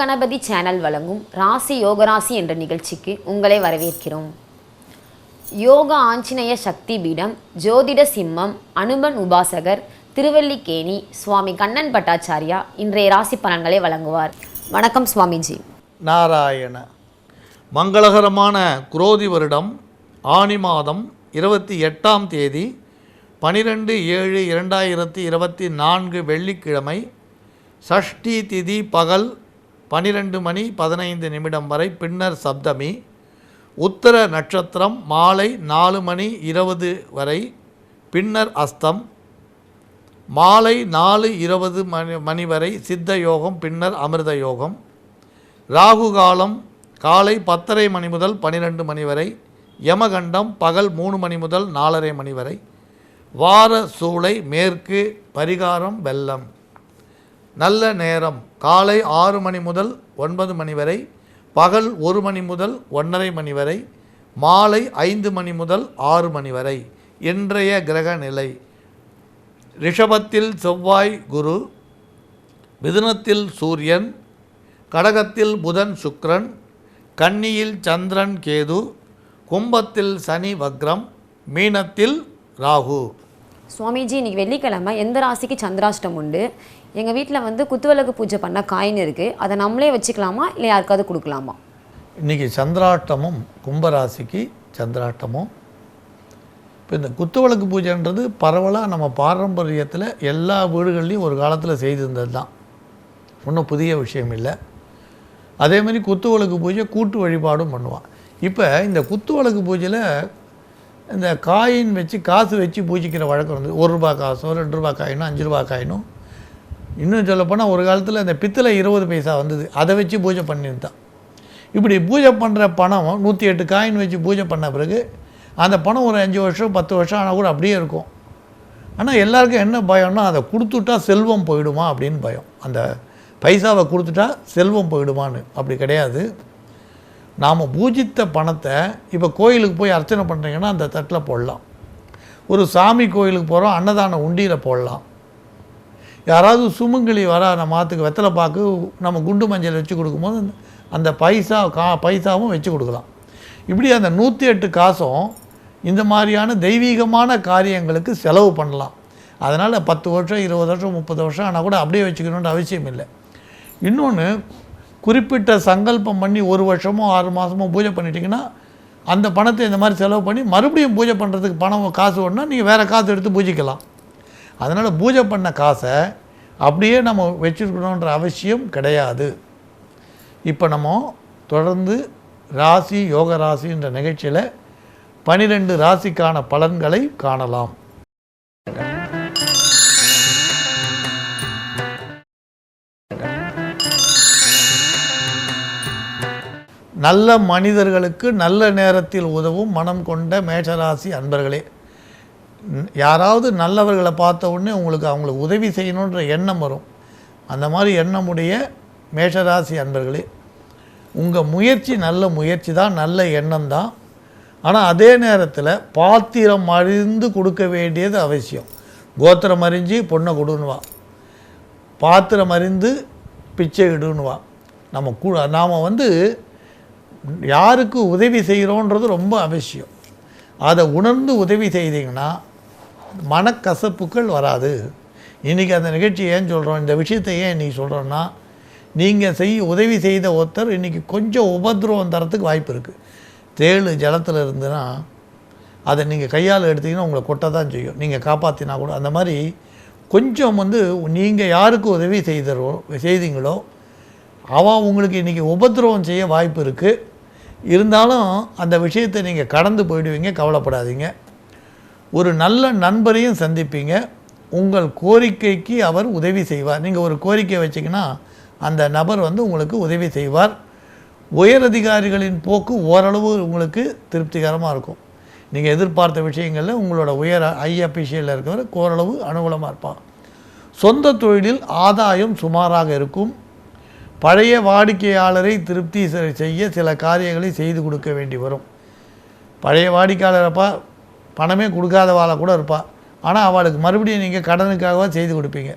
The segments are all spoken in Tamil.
கணபதி சேனல் வழங்கும் ராசி யோகராசி என்ற நிகழ்ச்சிக்கு உங்களை வரவேற்கிறோம். யோக ஆஞ்சநேய சக்தி பீடம் ஜோதிட சிம்மம் அனுபன் உபாசகர் திருவல்லிக்கேணி சுவாமி கண்ணன் பட்டாச்சாரியா இன்றைய ராசி பலன்களை வழங்குவார். வணக்கம் சுவாமிஜி. நாராயண. மங்களகரமான குரோதி வருடம் ஆனி மாதம் இருபத்தி எட்டாம் தேதி பனிரெண்டு ஏழு இரண்டாயிரத்தி இருபத்தி நான்கு வெள்ளிக்கிழமை சஷ்டி திதி பகல் பனிரெண்டு மணி பதினைந்து நிமிடம் வரை பின்னர் சப்தமி உத்தர நட்சத்திரம் மாலை நாலு மணி இருபது வரை பின்னர் அஸ்தம் மாலை நாலு இருபது மணி மணி வரை சித்த யோகம் பின்னர் அமிர்த யோகம். ராகு காலம் காலை பத்தரை மணி முதல் பன்னிரெண்டு மணி வரை யமகண்டம் பகல் மூணு மணி முதல் நாலரை மணி வரை. வார சூளை மேற்கு பரிகாரம் வெள்ளம். நல்ல நேரம். காலை ஆறு மணி முதல் ஒன்பது மணி வரை பகல் ஒரு மணி முதல் ஒன்றரை மணி வரை மாலை ஐந்து மணி முதல் ஆறு மணி வரை. இன்றைய கிரக நிலை. ரிஷபத்தில் செவ்வாய் குரு மிதுனத்தில் சூரியன் கடகத்தில் புதன் சுக்ரன் கன்னியில் சந்திரன் கேது கும்பத்தில் சனி வக்ரம் மீனத்தில் ராகு. சுவாமிஜி இன்றைக்கி வெள்ளிக்கிழமை எந்த ராசிக்கு சந்திராஷ்டம் உண்டு? எங்கள் வீட்டில் வந்து குத்துவிளக்கு பூஜை பண்ண காயின் இருக்குது அதை நம்மளே வச்சுக்கலாமா? இல்லை யாருக்காவது கொடுக்கலாமா? இன்றைக்கி சந்திராஷ்டமும் கும்பராசிக்கு சந்திராஷ்டமும். இப்போ இந்த குத்துவிளக்கு பூஜைன்றது பரவலாக நம்ம பாரம்பரியத்தில் எல்லா வீடுகள்லையும் ஒரு காலத்தில் செய்திருந்தது தான் ஒன்றும் புதிய விஷயம் இல்லை. அதே மாதிரி குத்துவிளக்கு பூஜை கூட்டு வழிபாடும் பண்ணுவான். இப்போ இந்த குத்துவிளக்கு பூஜையில் இந்த காயின் வச்சு காசு வச்சு பூஜிக்கிற வழக்கம் வந்து ஒரு ரூபா காசோ ரெண்டு ரூபா காயினும் அஞ்சு ரூபா காயினும் இன்னும் சொல்லப்போனால் ஒரு காலத்தில் இந்த பித்தளை இருபது பைசா வந்தது. அதை வச்சு பூஜை பண்ணியிருந்தான். இப்படி பூஜை பண்ணுற பணம் நூற்றி எட்டு காயின் வச்சு பூஜை பண்ண பிறகு அந்த பணம் ஒரு அஞ்சு வருஷம் பத்து வருஷம் ஆனால் கூட அப்படியே இருக்கும். ஆனால் எல்லாருக்கும் என்ன பயம்னா அதை கொடுத்துட்டா செல்வம் போயிடுமா அப்படின்னு பயம். அந்த பைசாவை கொடுத்துட்டா செல்வம் போயிடுமான்னு. அப்படி கிடையாது. நாம் பூஜித்த பணத்தை இப்போ கோயிலுக்கு போய் அர்ச்சனை பண்ணுறீங்கன்னா அந்த தட்டில் போடலாம். ஒரு சாமி கோயிலுக்கு போகிறோம் அன்னதான உண்டியில் போடலாம். யாராவது சுமங்கலி வர நம்ம ஆற்றுக்கு வெத்தலை பாக்கு நம்ம குண்டு மஞ்சள் வச்சு கொடுக்கும்போது அந்த- அந்த பைசா கா பைசாவும் வச்சு கொடுக்கலாம். இப்படி அந்த நூற்றி எட்டு காசும் இந்த மாதிரியான தெய்வீகமான காரியங்களுக்கு செலவு பண்ணலாம். அதனால் பத்து வருஷம் இருபது வருஷம் முப்பது வருஷம் ஆனால் கூட அப்படியே வச்சுக்கணுன்ற அவசியம் இல்லை. இன்னொன்று குறிப்பிட்ட சங்கல்பம் பண்ணி ஒரு வருஷமோ ஆறு மாதமோ பூஜை பண்ணிட்டீங்கன்னா அந்த பணத்தை இந்த மாதிரி செலவு பண்ணி மறுபடியும் பூஜை பண்ணுறதுக்கு பணம் காசு வேணும்னா நீங்கள் வேறு காசு எடுத்து பூஜிக்கலாம். அதனால் பூஜை பண்ண காசை அப்படியே நம்ம வச்சுருக்கணுன்ற அவசியம் கிடையாது. இப்போ நம்ம தொடர்ந்து ராசி யோக ராசின்ற நிகழ்ச்சியில் பனிரெண்டு ராசிக்கான பலன்களை காணலாம். நல்ல மனிதர்களுக்கு நல்ல நேரத்தில் உதவும் மனம் கொண்ட மேஷராசி அன்பர்களே யாராவது நல்லவர்களை பார்த்த உடனே உங்களுக்கு அவங்களுக்கு உதவி செய்யணுன்ற எண்ணம் வரும். அந்த மாதிரி எண்ணமுடைய மேஷராசி அன்பர்களே உங்கள் முயற்சி நல்ல முயற்சி தான் நல்ல எண்ணம் தான். ஆனால் அதே நேரத்தில் பாத்திரம் அறிந்து கொடுக்க வேண்டியது அவசியம். கோத்திரம் அறிஞ்சு பொண்ணை கொடுன்னுவா பாத்திரம் அறிந்து பிச்சை இடுன்னுவா நம்ம கு நாம் வந்து யாருக்கு உதவி செய்கிறோன்றது ரொம்ப அவசியம். அதை உணர்ந்து உதவி செய்தீங்கன்னா மனக்கசப்புகள் வராது. இன்றைக்கி அந்த நிகழ்ச்சி ஏன் சொல்கிறோம் இந்த விஷயத்தை ஏன் இன்றைக்கி சொல்கிறோன்னா நீங்கள் செய்ய உதவி செய்த ஒருத்தர் இன்றைக்கி கொஞ்சம் உபதிரவம் தரத்துக்கு வாய்ப்பு இருக்குது தேழு ஜலத்தில் இருந்துன்னா அதை நீங்கள் கையால் எடுத்தீங்கன்னா உங்களை கொட்ட தான் செய்யும். நீங்கள் காப்பாற்றினா கூட அந்த மாதிரி கொஞ்சம் வந்து நீங்கள் யாருக்கு உதவி செய்தரோ செய்தீங்களோ அவன் உங்களுக்கு இன்றைக்கி உபதிரவம் செய்ய வாய்ப்பு இருக்குது இருந்தாலும் அந்த விஷயத்தை நீங்கள் கடந்து போயிடுவீங்க கவலைப்படாதீங்க. ஒரு நல்ல நண்பரையும் சந்திப்பீங்க. உங்கள் கோரிக்கைக்கு அவர் உதவி செய்வார். நீங்கள் ஒரு கோரிக்கை வச்சிங்கன்னா அந்த நபர் வந்து உங்களுக்கு உதவி செய்வார். உயரதிகாரிகளின் போக்கு ஓரளவு உங்களுக்கு திருப்திகரமாக இருக்கும். நீங்கள் எதிர்பார்த்த விஷயங்களில் உங்களோட உயர் ஐ அபிஷியலில் இருக்கிறவர் ஓரளவு அனுகூலமாக இருப்பார். சொந்த தொழிலில் ஆதாயம் சுமாராக இருக்கும். பழைய வாடிக்கையாளரை திருப்தி செ- செய்ய சில காரியங்களை செய்து கொடுக்க வேண்டி வரும். பழைய வாடிக்கையாளரப்பா பணமே கொடுக்காதவாளை கூட இருப்பாள் ஆனால் அவளுக்கு மறுபடியும் நீங்கள் கடனுக்காகவா செய்து கொடுப்பீங்க.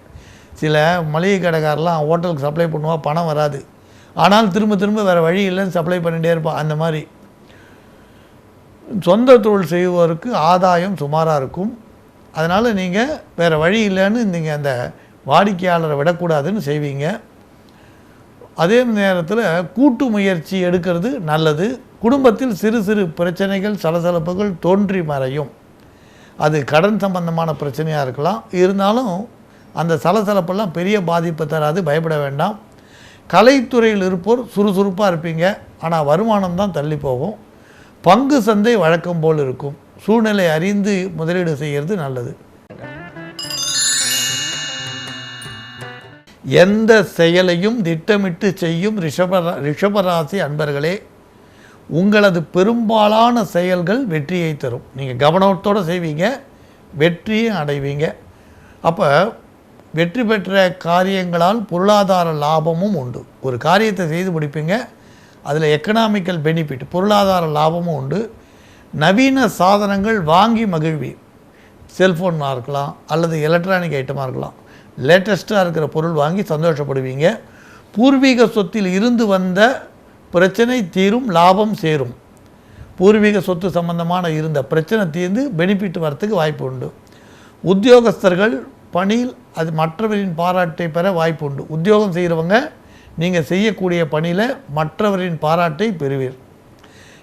சில மளிகை கடைக்காரெலாம் ஹோட்டலுக்கு சப்ளை பண்ணுவா பணம் வராது. ஆனால் திரும்ப திரும்ப வேறு வழி இல்லைன்னு சப்ளை பண்ணிகிட்டே இருப்பான் அந்த மாதிரி. சொந்த தொழில் செய்வோருக்கு ஆதாயம் சுமாராக இருக்கும். அதனால் நீங்கள் வேறு வழி இல்லைன்னு நீங்கள் அந்த வாடிக்கையாளரை விடக்கூடாதுன்னு செய்வீங்க. அதே நேரத்தில் கூட்டு முயற்சி எடுக்கிறது நல்லது. குடும்பத்தில் சிறு சிறு பிரச்சனைகள் சலசலப்புகள் தோன்றி மறையும். அது கடன் சம்பந்தமான பிரச்சனையாக இருக்கலாம். இருந்தாலும் அந்த சலசலப்பெல்லாம் பெரிய பாதிப்பை தராது பயப்பட வேண்டாம். கலைத்துறையில் இருப்போர் சுறுசுறுப்பாக இருப்பீங்க. ஆனால் வருமானம் தான் தள்ளி போகும். பங்கு சந்தை வழக்கம் போல் இருக்கும். சூழ்நிலை அறிந்து முதலீடு செய்கிறது நல்லது. எந்த செயலையும் திட்டமிட்டு செய்யும் ரிஷபரா ரிஷபராசி அன்பர்களே உங்களது பெரும்பாலான செயல்கள் வெற்றியை தரும். நீங்கள் கவனத்தோடு செய்வீங்க வெற்றியும் அடைவீங்க. அப்போ வெற்றி பெற்ற காரியங்களால் பொருளாதார லாபமும் உண்டு. ஒரு காரியத்தை செய்து முடிப்பீங்க அதில் எக்கனாமிக்கல் பெனிஃபிட் பொருளாதார லாபமும் உண்டு. நவீன சாதனங்கள் வாங்கி மகிழ்வி. செல்ஃபோனாக இருக்கலாம் அல்லது எலக்ட்ரானிக் ஐட்டமாக இருக்கலாம். லேட்டஸ்ட்டாக இருக்கிற பொருள் வாங்கி சந்தோஷப்படுவீங்க. பூர்வீக சொத்தில் இருந்து வந்த பிரச்சனை தீரும் லாபம் சேரும். பூர்வீக சொத்து சம்பந்தமான இருந்த பிரச்சனை தீர்ந்து பெனிஃபிட் வரத்துக்கு வாய்ப்பு உண்டு. உத்தியோகஸ்தர்கள் பணியில் அது மற்றவரின் பாராட்டை பெற வாய்ப்பு உண்டு. உத்தியோகம் செய்கிறவங்க நீங்கள் செய்யக்கூடிய பணியில் மற்றவரின் பாராட்டை பெறுவீர்.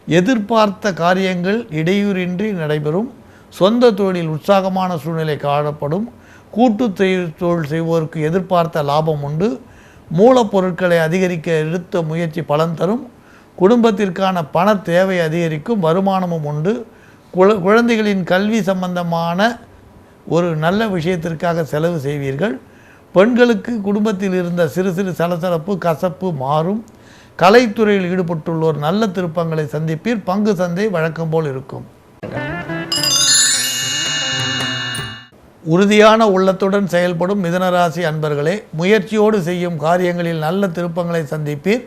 எதிர்பார்த்த காரியங்கள் இடையூறின்றி நடைபெறும். சொந்த தொழிலில் உற்சாகமான சூழ்நிலை காணப்படும். கூட்டு தொழில் செய்வோருக்கு எதிர்பார்த்த லாபம் உண்டு. மூலப்பொருட்களை அதிகரிக்க எடுத்த முயற்சி பலன் தரும். குடும்பத்திற்கான பண தேவை அதிகரிக்கும் வருமானமும் உண்டு. குழ குழந்தைகளின் கல்வி சம்பந்தமான ஒரு நல்ல விஷயத்திற்காக செலவு செய்வீர்கள். பெண்களுக்கு குடும்பத்தில் இருந்த சிறு சிறு சலசலப்பு கசப்பு மாறும். கலைத்துறையில் ஈடுபட்டுள்ளோர் நல்ல திருப்பங்களை சந்திப்பீர். பங்கு சந்தை வழக்கம் போல் இருக்கும். உறுதியான உள்ளத்துடன் செயல்படும் மிதனராசி அன்பர்களே முயற்சியோடு செய்யும் காரியங்களில் நல்ல திருப்பங்களை சந்திப்பீர்.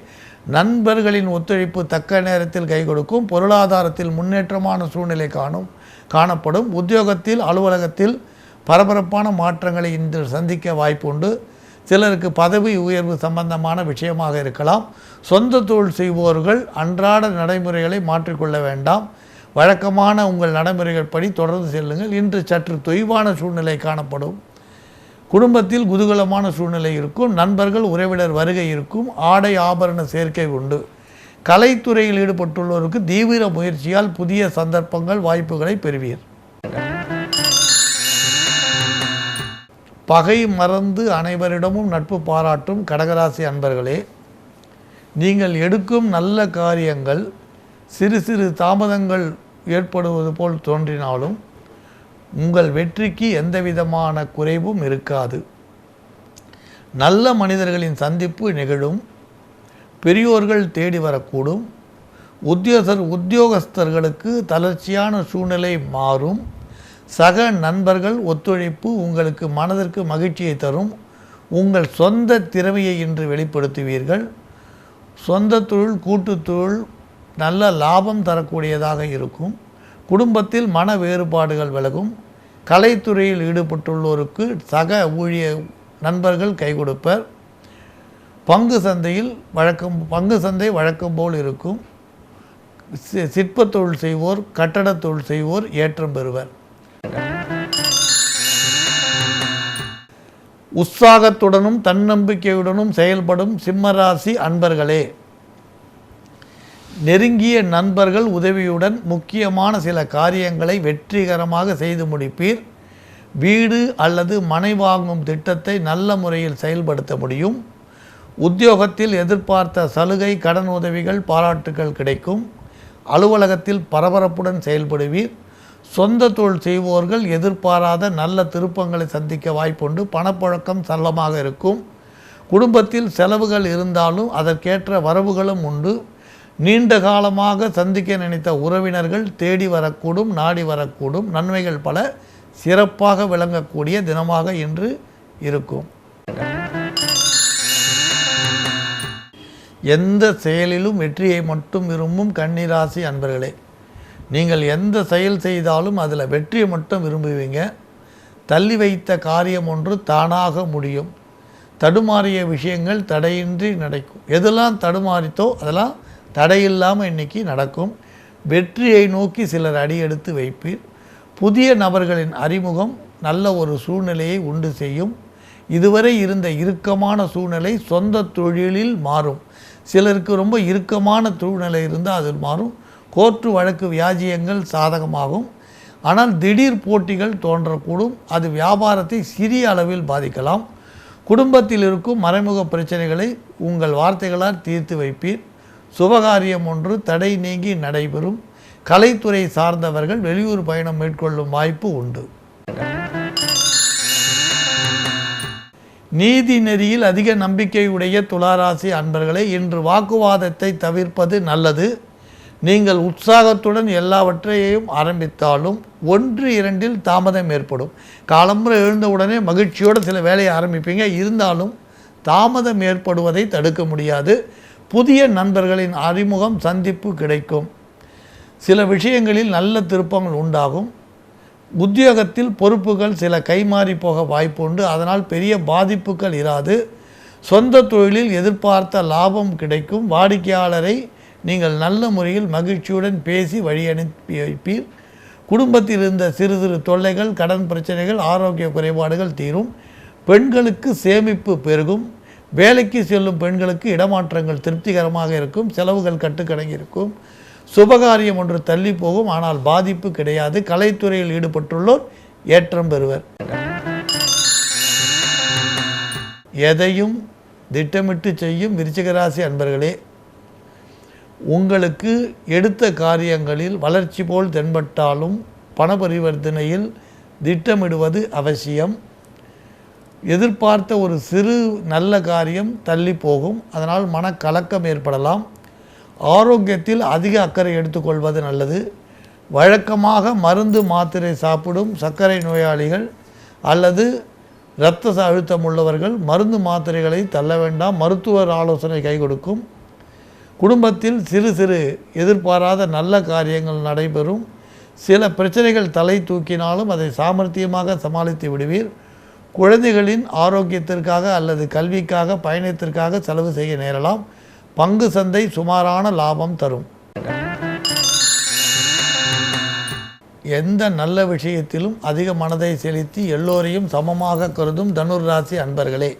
நண்பர்களின் ஒத்துழைப்பு தக்க நேரத்தில் கை கொடுக்கும் பொருளாதாரத்தில் முன்னேற்றமான சூழ்நிலை காணும் காணப்படும். உத்தியோகத்தில் அலுவலகத்தில் பரபரப்பான மாற்றங்களை இன்று சந்திக்க வாய்ப்புண்டு சிலருக்கு பதவி உயர்வு சம்பந்தமான விஷயமாக இருக்கலாம். சொந்த தொழில் செய்வோர்கள் அன்றாட நடைமுறைகளை மாற்றிக்கொள்ள வேண்டாம். வழக்கமான உங்கள் நடைமுறைகள் படி தொடர்ந்து செல்லுங்கள். இன்று சற்று தொய்வான சூழ்நிலை காணப்படும். குடும்பத்தில் குதூகலமான சூழ்நிலை இருக்கும். நண்பர்கள் உறவினர் வருகை இருக்கும். ஆடை ஆபரண சேர்க்கை உண்டு. கலைத்துறையில் ஈடுபட்டுள்ளோருக்கு தீவிர முயற்சியால் புதிய சந்தர்ப்பங்கள் வாய்ப்புகளை பெறுவீர். பகை மறந்து அனைவரிடமும் நட்பு பாராட்டும் கடகராசி அன்பர்களே நீங்கள் எடுக்கும் நல்ல காரியங்கள் சிறு சிறு தாமதங்கள் ஏற்படுவது போல் தோன்றினாலும் உங்கள் வெற்றிக்கு எந்த விதமான குறைவும் இருக்காது. நல்ல மனிதர்களின் சந்திப்பு நிகழும் பெரியோர்கள் தேடி வரக்கூடும் உத்தியோகர் உத்தியோகஸ்தர்களுக்கு தளர்ச்சியான சூழ்நிலை மாறும் சக நண்பர்கள் ஒத்துழைப்பு உங்களுக்கு மனதிற்கு மகிழ்ச்சியை தரும் உங்கள் சொந்த திறமையை இன்று வெளிப்படுத்துவீர்கள். சொந்த தொழில் கூட்டுத்தொழில் நல்ல லாபம் தரக்கூடியதாக இருக்கும். குடும்பத்தில் மன வேறுபாடுகள் விலகும். கலைத்துறையில் ஈடுபட்டுள்ளோருக்கு சக ஊழிய நண்பர்கள் கை கொடுப்பர். பங்கு சந்தையில் வழக்கம் பங்கு சந்தை வழக்கம் போல் இருக்கும். சி- சிற்பத் தொழில் செய்வோர் கட்டடத் தொழில் செய்வோர் ஏற்றம் பெறுவர். உற்சாகத்துடனும் தன்னம்பிக்கையுடனும் செயல்படும் சிம்மராசி அன்பர்களே நெருங்கிய நண்பர்கள் உதவியுடன் முக்கியமான சில காரியங்களை வெற்றிகரமாக செய்து முடிப்பீர். வீடு அல்லது மனை வாங்கும் திட்டத்தை நல்ல முறையில் செயல்படுத்த முடியும். உத்தியோகத்தில் எதிர்பார்த்த சலுகை கடன் உதவிகள் பாராட்டுகள் கிடைக்கும். அலுவலகத்தில் பரபரப்புடன் செயல்படுவீர். சொந்த தொழில் செய்வோர்கள் எதிர்பாராத நல்ல திருப்பங்களை சந்திக்க வாய்ப்புண்டு. பணப்புழக்கம் சல்லமாக இருக்கும். குடும்பத்தில் செலவுகள் இருந்தாலும் அதற்கேற்ற வரவுகளும் உண்டு. நீண்ட காலமாக சந்திக்க நினைத்த உறவினர்கள் தேடி வரக்கூடும் நாடி வரக்கூடும். நன்மைகள் பல சிறப்பாக விளங்கக்கூடிய தினமாக இன்று இருக்கும். எந்த செயலிலும் வெற்றியை மட்டும் விரும்பும் கன்னிராசி அன்பர்களே நீங்கள் எந்த செயல் செய்தாலும் அதில் வெற்றியை மட்டும் விரும்புவீங்க. தள்ளி வைத்த காரியம் ஒன்று தானாக முடியும். தடுமாறிய விஷயங்கள் தடையின்றி நடக்கும். எதெல்லாம் தடுமாறித்தோ அதெல்லாம் தடையில்லாமல் இன்னைக்கு நடக்கும். வெற்றியை நோக்கி சிலர் அடியெடுத்து வைப்பீர். புதிய நபர்களின் அறிமுகம் நல்ல ஒரு சூழ்நிலையை உண்டு செய்யும். இதுவரை இருந்த இறுக்கமான சூழ்நிலை சொந்த தொழிலில் மாறும். சிலருக்கு ரொம்ப இறுக்கமான சூழ்நிலை இருந்தால் அது மாறும். கோர்ட்டு வழக்கு வியாஜியங்கள் சாதகமாகும். ஆனால் திடீர் போட்டிகள் தோன்றக்கூடும். அது வியாபாரத்தை சிறிய அளவில் பாதிக்கலாம். குடும்பத்தில் இருக்கும் மறைமுக பிரச்சனைகளை உங்கள் வார்த்தைகளால் தீர்த்து வைப்பீர். சுபகாரியம் ஒன்று தடை நீங்கி நடைபெறும். கலைத்துறை சார்ந்தவர்கள் வெளியூர் பயணம் மேற்கொள்ளும் வாய்ப்பு உண்டு. நீதி நெறியில் அதிக நம்பிக்கையுடைய துளாராசி அன்பர்களே இன்று வாக்குவாதத்தை தவிர்ப்பது நல்லது. நீங்கள் உற்சாகத்துடன் எல்லாவற்றையும் ஆரம்பித்தாலும் ஒன்று இரண்டில் தாமதம் ஏற்படும். காலம்புற எழுந்தவுடனே மகிழ்ச்சியோடு சில வேலையை ஆரம்பிப்பீங்க. இருந்தாலும் தாமதம் ஏற்படுவதை தடுக்க முடியாது. புதிய நண்பர்களின் அறிமுகம் சந்திப்பு கிடைக்கும். சில விஷயங்களில் நல்ல திருப்பங்கள் உண்டாகும். உத்தியோகத்தில் பொறுப்புகள் சில கைமாறி போக வாய்ப்புண்டு. அதனால் பெரிய பாதிப்புகள் இராது. சொந்த தொழிலில் எதிர்பார்த்த லாபம் கிடைக்கும். வாடிக்கையாளரை நீங்கள் நல்ல முறையில் மகிழ்ச்சியுடன் பேசி வழி அனுப்பி வைப்பீர் குடும்பத்தில் இருந்த சிறு சிறு தொல்லைகள் கடன் பிரச்சனைகள் ஆரோக்கிய குறைபாடுகள் தீரும். பெண்களுக்கு சேமிப்பு பெருகும். வேலைக்கு செல்லும் பெண்களுக்கு இடமாற்றங்கள் திருப்திகரமாக இருக்கும் செலவுகள் கட்டுக்கடங்கி இருக்கும் சுபகாரியம் ஒன்று தள்ளி போகும் ஆனால் பாதிப்பு கிடையாது. கலைத்துறையில் ஈடுபட்டுள்ளோர் ஏற்றம் பெறுவர். எதையும் திட்டமிட்டு செய்யும் விருச்சிகராசி அன்பர்களே உங்களுக்கு எடுத்த காரியங்களில் வளர்ச்சி போல் தென்பட்டாலும் பண பரிவர்த்தனையில் திட்டமிடுவது அவசியம். எதிர்பார்த்த ஒரு சிறு நல்ல காரியம் தள்ளி போகும். அதனால் மனக்கலக்கம் ஏற்படலாம். ஆரோக்கியத்தில் அதிக அக்கறை எடுத்துக்கொள்வது நல்லது. வழக்கமாக மருந்து மாத்திரை சாப்பிடும் சர்க்கரை நோயாளிகள் அல்லது இரத்த ச- அழுத்தம் உள்ளவர்கள் மருந்து மாத்திரைகளை தள்ள வேண்டாம். மருத்துவர் ஆலோசனை கை கொடுக்கும். குடும்பத்தில் சிறு சிறு எதிர்பாராத நல்ல காரியங்கள் நடைபெறும். சில பிரச்சனைகள் தலை தூக்கினாலும் அதை சாமர்த்தியமாக சமாளித்து விடுவீர். குழந்தைகளின் ஆரோக்கியத்திற்காக அல்லது கல்விக்காக பயணத்திற்காக செலவு செய்ய நேரலாம். பங்கு சந்தை சுமாரான லாபம் தரும். எந்த நல்ல விஷயத்திலும் அதிக மனதை செலுத்தி எல்லோரையும் சமமாக கருதும் தனுர் ராசி அன்பர்களே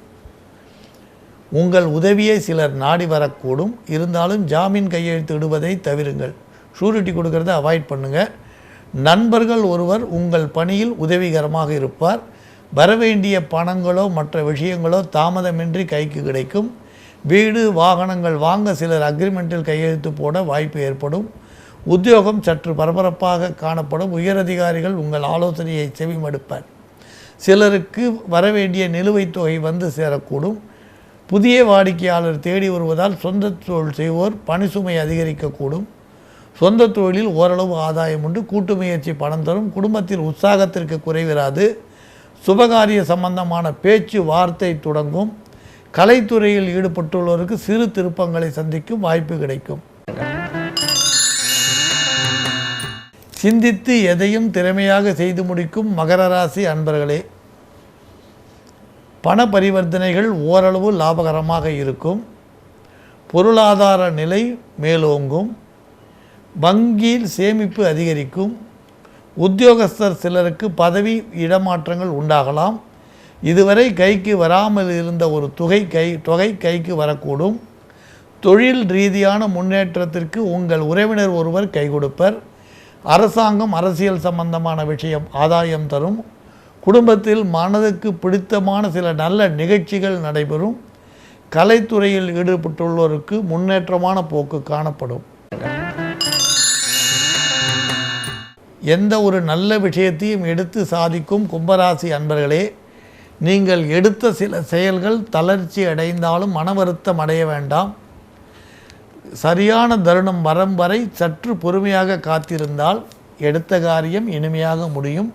உங்கள் உதவியை சிலர் நாடி வரக்கூடும். இருந்தாலும் ஜாமீன் கையெழுத்து இடுவதை தவிருங்கள். ஷூரிட்டி கொடுக்கறத அவாய்ட் பண்ணுங்கள் நண்பர்கள் ஒருவர் உங்கள் பணியில் உதவிகரமாக இருப்பார். வரவேண்டிய பணங்களோ மற்ற விஷயங்களோ தாமதமின்றி கைக்கு கிடைக்கும். வீடு வாகனங்கள் வாங்க சிலர் அக்ரிமெண்ட்டில் கையெழுத்து போட வாய்ப்பு ஏற்படும். உத்தியோகம் சற்று பரபரப்பாக காணப்படும். உயரதிகாரிகள் உங்கள் ஆலோசனையை செவிமடுப்பர். சிலருக்கு வரவேண்டிய நிலுவைத் தொகை வந்து சேரக்கூடும். புதிய வாடிக்கையாளர் தேடி வருவதால் சொந்த தொழில் செய்வோர் பணிசுமை அதிகரிக்கக்கூடும். சொந்த தொழிலில் ஓரளவு ஆதாயம் உண்டு. கூட்டு முயற்சி பணம் தரும். குடும்பத்தில் உற்சாகத்திற்கு குறைவிராது. சுபகாரிய சம்பந்தமான பேச்சு வார்த்தை தொடங்கும். கலைத்துறையில் ஈடுபட்டுள்ளவருக்கு சிறு திருப்பங்களை சந்திக்கும் வாய்ப்பு கிடைக்கும். சிந்தித்து எதையும் திறமையாக செய்து முடிக்கும் மகர ராசி அன்பர்களே பண பரிவர்த்தனைகள் ஓரளவு லாபகரமாக இருக்கும். பொருளாதார நிலை மேலோங்கும். வங்கியில் சேமிப்பு அதிகரிக்கும். உத்தியோகஸ்தர் சிலருக்கு பதவி இடமாற்றங்கள் உண்டாகலாம். இதுவரை கைக்கு வராமல் இருந்த ஒரு தொகை கை தொகை கைக்கு வரக்கூடும். தொழில் ரீதியான முன்னேற்றத்திற்கு உங்கள் உறவினர் ஒருவர் கை கொடுப்பர். அரசாங்கம் அரசியல் சம்பந்தமான விஷயம் ஆதாயம் தரும். குடும்பத்தில் மனதுக்கு பிடித்தமான சில நல்ல நிகழ்ச்சிகள் நடைபெறும். கலைத்துறையில் ஈடுபட்டுள்ளோருக்கு முன்னேற்றமான போக்கு காணப்படும். எந்த ஒரு நல்ல விஷயத்தையும் எடுத்து சாதிக்கும் கும்பராசி அன்பர்களே நீங்கள் எடுத்த சில செயல்கள் தளர்ச்சி அடைந்தாலும் மன வருத்தம் அடைய வேண்டாம். சரியான தருணம் வரம் வரை சற்று பொறுமையாக காத்திருந்தால் எடுத்த காரியம் இனிமையாக முடியும்.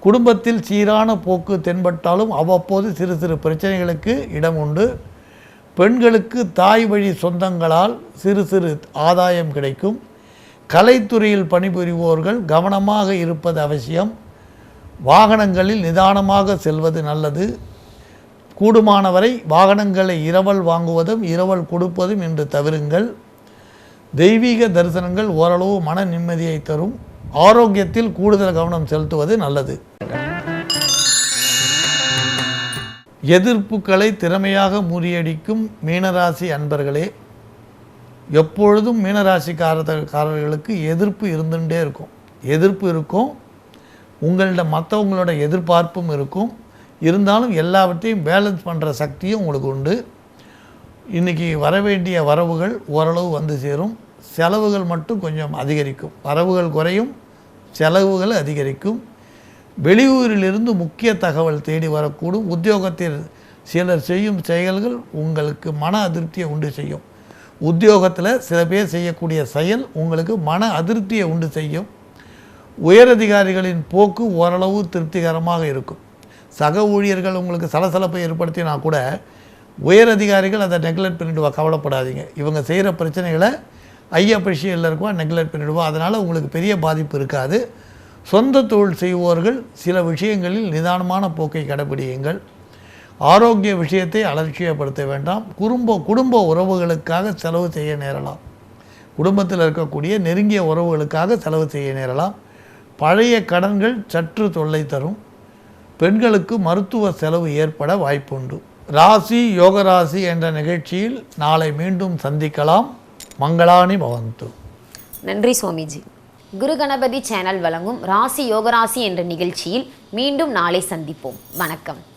குடும்பத்தில் சீரான போக்கு தென்பட்டாலும் அவ்வப்போது சிறு சிறு பிரச்சனைகளுக்கு இடம் உண்டு. பெண்களுக்கு தாய் வழி சொந்தங்களால் சிறு சிறு ஆதாயம் கிடைக்கும். கலைத்துறையில் பணிபுரிவோர்கள் கவனமாக இருப்பது அவசியம். வாகனங்களில் நிதானமாக செல்வது நல்லது. கூடுமானவரை வாகனங்களை இரவல் வாங்குவதும் இரவல் கொடுப்பதும் என்று தவிருங்கள். தெய்வீக தரிசனங்கள் ஓரளவு மன நிம்மதியை தரும். ஆரோக்கியத்தில் கூடுதல் கவனம் செலுத்துவது நல்லது. எதிர்ப்புகளை திறமையாக முறியடிக்கும் மீனராசி அன்பர்களே எப்பொழுதும் மீனராசிக்காரர்களுக்கு எதிர்ப்பு இருந்துகிட்டே இருக்கும். எதிர்ப்பு இருக்கும். உங்கள்ட மற்றவங்களோட எதிர்பார்ப்பும் இருக்கும். இருந்தாலும் எல்லாவற்றையும் பேலன்ஸ் பண்ணுற சக்தியும் உங்களுக்கு உண்டு. இன்றைக்கி வரவேண்டிய வரவுகள் ஓரளவு வந்து சேரும். செலவுகள் மட்டும் கொஞ்சம் அதிகரிக்கும். வரவுகள் குறையும். செலவுகள் அதிகரிக்கும். வெளியூரிலிருந்து முக்கிய தகவல் தேடி வரக்கூடும். உத்தியோகத்தில் சிலர் செய்யும் செயல்கள் உங்களுக்கு மன அதிருப்தியை உண்டு செய்யும். உத்தியோகத்தில் சில பேர் செய்யக்கூடிய செயல் உங்களுக்கு மன அதிருப்தியை உண்டு செய்யும். உயரதிகாரிகளின் போக்கு ஓரளவு திருப்திகரமாக இருக்கும். சக ஊழியர்கள் உங்களுக்கு சலசலப்பை ஏற்படுத்தினா கூட உயரதிகாரிகள் அதை நெக்லெக்ட் பண்ணிவிடுவா கவலைப்படாதீங்க. இவங்க செய்கிற பிரச்சனைகளை ஐயா அப்ரிஷியலில் இருக்குவா நெக்லெக்ட் பண்ணிவிடுவா அதனால் உங்களுக்கு பெரிய பாதிப்பு இருக்காது. சொந்த தொழில் செய்வோர்கள் சில விஷயங்களில் நிதானமான போக்கை கடைபிடியுங்கள். ஆரோக்கிய விஷயத்தை அலட்சியப்படுத்த வேண்டாம். குடும்ப குடும்ப உறவுகளுக்காக செலவு செய்ய நேரலாம். குடும்பத்தில் இருக்கக்கூடிய நெருங்கிய உறவுகளுக்காக செலவு செய்ய நேரலாம். பழைய கடன்கள் சற்று தொல்லை தரும். பெண்களுக்கு மருத்துவ செலவு ஏற்பட வாய்ப்புண்டு. ராசி யோகராசி என்ற நிகழ்ச்சியில் நாளை மீண்டும் சந்திக்கலாம். மங்களானி பவந்து. நன்றி சுவாமிஜி. குரு கணபதி சேனல் வழங்கும் ராசி யோகராசி என்ற நிகழ்ச்சியில் மீண்டும் நாளை சந்திப்போம். வணக்கம்.